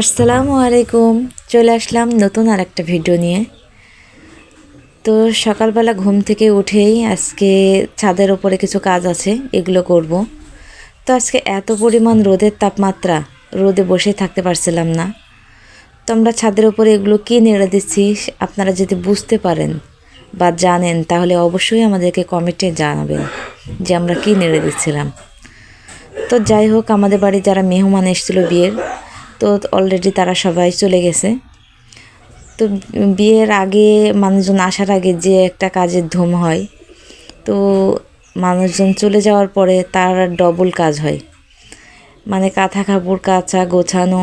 আসসালামু আলাইকুম। চলে আসলাম নতুন আর একটা ভিডিও নিয়ে। তো সকালবেলা ঘুম থেকে উঠেই আজকে ছাদের ওপরে কিছু কাজ আছে, এগুলো করব। তো আজকে এত পরিমাণ রোদের তাপমাত্রা, রোদে বসে থাকতে পারছিলাম না। তো আমরা ছাদের ওপরে এগুলো কী নেড়ে দিচ্ছি, আপনারা যদি বুঝতে পারেন বা জানেন, তাহলে অবশ্যই আমাদেরকে কমেন্টে জানাবেন যে আমরা কী নেড়ে দিচ্ছিলাম। তো যাই হোক, আমাদের বাড়ি যারা মেহমান এসেছিল বিয়ের তো অলরেডি তারা সবাই চলে গেছে। তো বিয়ের আগে মানুষজন আসার আগে যে একটা কাজের ধুম হয়, তো মানুষজন চলে যাওয়ার পরে তার ডবল কাজ হয়। মানে কাঁথা কাপড় কাচা, গোছানো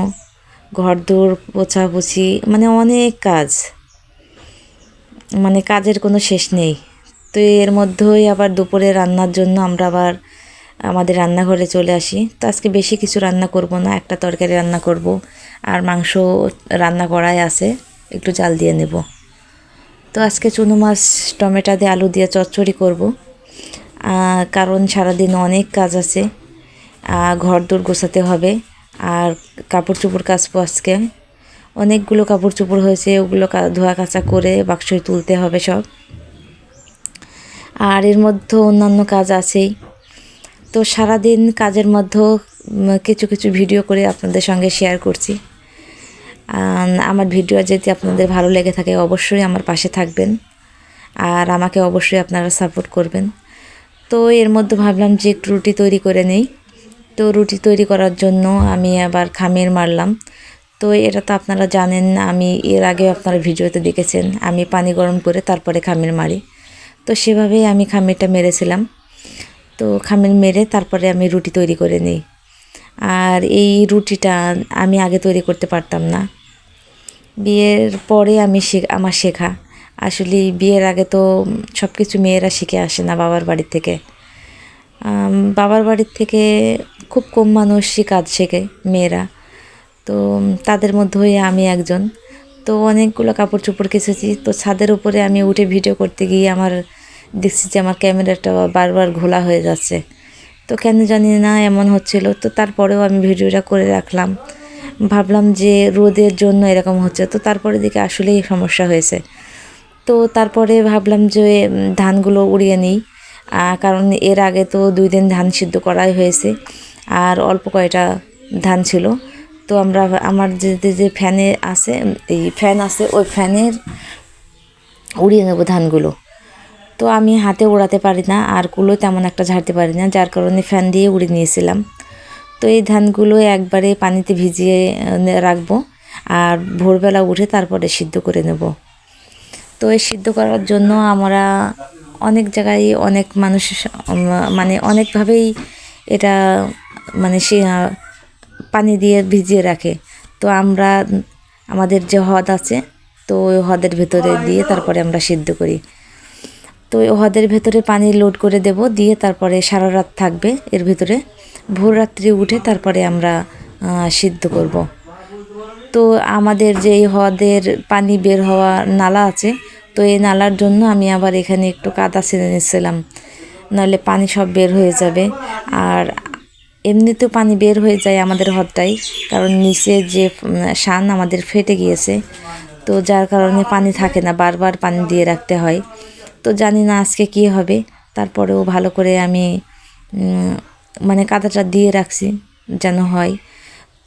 ঘর দৌড় পোছাপুছি মানে অনেক কাজ। মানে কাজের কোনো শেষ নেই। তো এর মধ্যেই আবার দুপুরে রান্নার জন্য আমরা আবার আমাদের রান্নাঘরে চলে আসি। তো আজকে বেশি কিছু রান্না করব না, একটা তরকারি রান্না করব। আর মাংস রান্না করাই আছে, একটু জাল দিয়ে নেব। তো আজকে চুনো মাছ, টমেটো দিয়ে আলু দিয়ে চচ্চড়ি করব। কারণ সারাদিন অনেক কাজ আছে ঘর দৌড় গোছাতে হবে, আর কাপড় চোপড় কাচবো আজকে। অনেকগুলো কাপড় চোপড় হয়েছে, ওগুলো ধোয়া কাচা করে বাক্সে তুলতে হবে সব। আর এর মধ্যে অন্যান্য কাজ আছেই। তো সারাদিন কাজের মধ্যেও কিছু কিছু ভিডিও করে আপনাদের সঙ্গে শেয়ার করছি। আমার ভিডিও যদি আপনাদের ভালো লেগে থাকে, অবশ্যই আমার পাশে থাকবেন। আর আমাকে অবশ্যই আপনারা সাপোর্ট করবেন। তো এর মধ্যে ভাবলাম যে একটু রুটি তৈরি করে নেই। তো রুটি তৈরি করার জন্য আমি আবার খামির মারলাম। তো এটা তো আপনারা জানেন, আমি এর আগে আপনারা ভিডিওতে দেখেছেন, আমি পানি গরম করে তারপরে খামির মারি। তো সেভাবেই আমি খামিরটা মেরেছিলাম। তো খামির মেরে তারপরে আমি রুটি তৈরি করে নিই। আর এই রুটিটা আমি আগে তৈরি করতে পারতাম না। বিয়ের পরে আমি আমার শেখা। আসলে বিয়ের আগে তো সব কিছু মেয়েরা শিখে আসে না বাবার বাড়ি থেকে। বাবার বাড়ির থেকে খুব কম মানুষই কাজ শেখে মেয়েরা। তো তাদের মধ্যে হয়ে আমি একজন। তো অনেকগুলো কাপড় চোপড় কেচেছি। তো ছাদের উপরে আমি উঠে ভিডিও করতে গিয়ে আমার দেখছি যে আমার ক্যামেরাটা বারবার ঘোলা হয়ে যাচ্ছে। তো কেন জানি না, এমন হচ্ছিল। তো তারপরেও আমি ভিডিওটা করে রাখলাম। ভাবলাম যে রোদের জন্য এরকম হচ্ছে। তো তারপরে দিকে আসলেই সমস্যা হয়েছে। তো তারপরে ভাবলাম যে ধানগুলো উড়িয়ে নিই। কারণ এর আগে তো দুই দিন ধান সিদ্ধ করাই হয়েছে। আর অল্প কয়টা ধান ছিল। তো আমরা, আমার যে, যে- ফ্যানে আছে, এই ফ্যান আছে, ওই ফ্যানের উড়িয়ে নেব ধানগুলো। তো আমি হাতে উড়াতে পারি না, আর কুলো তেমন একটা ঝাড়তে পারি না, যার কারণে ফ্যান দিয়ে উড়ে নিয়েছিলাম। তো এই ধানগুলো একবারে পানিতে ভিজিয়ে রাখব, আর ভোরবেলা উঠে তারপরে সিদ্ধ করে নেব। তো এই সিদ্ধ করার জন্য আমরা অনেক জায়গায় অনেক মানুষ মানে অনেকভাবেই এটা মানে সে পানি দিয়ে ভিজিয়ে রাখে। তো আমরা, আমাদের যে হ্রদ আছে, তো ওই হ্রদের ভেতরে দিয়ে তারপরে আমরা সিদ্ধ করি। তো ওই হ্রদের ভেতরে পানি লোড করে দেব, দিয়ে তারপরে সারা রাত থাকবে এর ভিতরে। ভোর রাত্রি উঠে তারপরে আমরা সিদ্ধ করব। তো আমাদের যে এই হ্রদের পানি বের হওয়া নালা আছে, তো এই নালার জন্য আমি আবার এখানে একটু কাদা ছেড়ে নিচ্ছিলাম নাহলে পানি সব বের হয়ে যাবে। আর এমনিতেও পানি বের হয়ে যায় আমাদের হ্রদটাই, কারণ নিচে যে শান আমাদের ফেটে গিয়েছে। তো যার কারণে পানি থাকে না, বারবার পানি দিয়ে রাখতে হয়। তো জানি না আজকে কী হবে। তারপরেও ভালো করে আমি মানে কাদাটা দিয়ে রাখছি যেন হয়।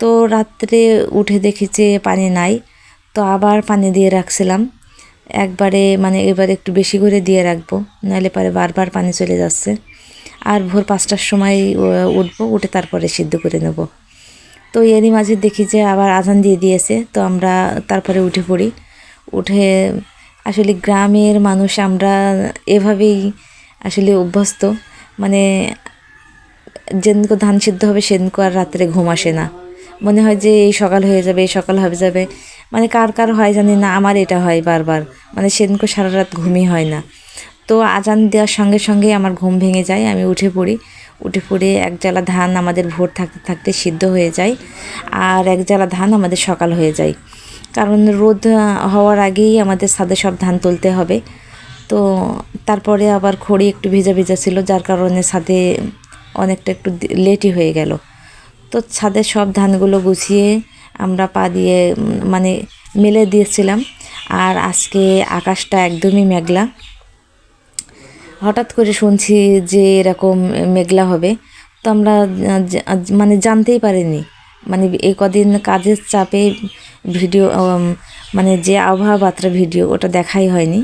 তো রাত্রে উঠে দেখি যে পানি নাই, তো আবার পানি দিয়ে রাখছিলাম। একবারে মানে এবার একটু বেশি করে দিয়ে রাখব, নাহলে পরে বারবার পানি চলে যাচ্ছে। আর ভোর পাঁচটার সময় উঠবো, উঠে তারপরে সিদ্ধ করে নেব। তো এরই মাঝে দেখি যে আবার আজান দিয়ে দিয়েছে, তো আমরা তারপরে উঠে পড়ি। উঠে আসলে গ্রামের মানুষ আমরা এভাবেই আসলে অভ্যস্ত। মানে যেদিনকে ধান সিদ্ধ হবে সেদিনকে আর রাত্রে ঘুম আসে না। মনে হয় যে এই সকাল হয়ে যাবে, এই সকাল হয়ে যাবে। মানে কার কার হয় জানি না, আমার এটা হয় বারবার। মানে সেদিনকে সারা রাত ঘুমই হয় না। তো আজান দেওয়ার সঙ্গে সঙ্গে আমার ঘুম ভেঙে যায়, আমি উঠে পড়ি। উঠে পড়ে এক জ্বালা ধান আমাদের ভোর থাকতে থাকতে সিদ্ধ হয়ে যায়, আর এক জ্বালা ধান আমাদের সকাল হয়ে যায়। কারণ রোদ হওয়ার আগেই আমাদের ছাদে সব ধান তুলতে হবে। তো তারপরে আবার খড়ি একটু ভিজা ভিজা ছিল, যার কারণে ছাদে অনেকটা একটু লেটই হয়ে গেল। তো ছাদের সব ধানগুলো গুছিয়ে আমরা পা দিয়ে মানে মেলে দিয়েছিলাম। আর আজকে আকাশটা একদমই মেঘলা। হঠাৎ করে শুনছি যে এরকম মেঘলা হবে। তো আমরা মানে জানতেই পারিনি। মানে এই কদিন কাজের চাপে ভিডিও মানে যে আবহাওয়া বার্তার ভিডিও ওটা দেখাই হয়নি।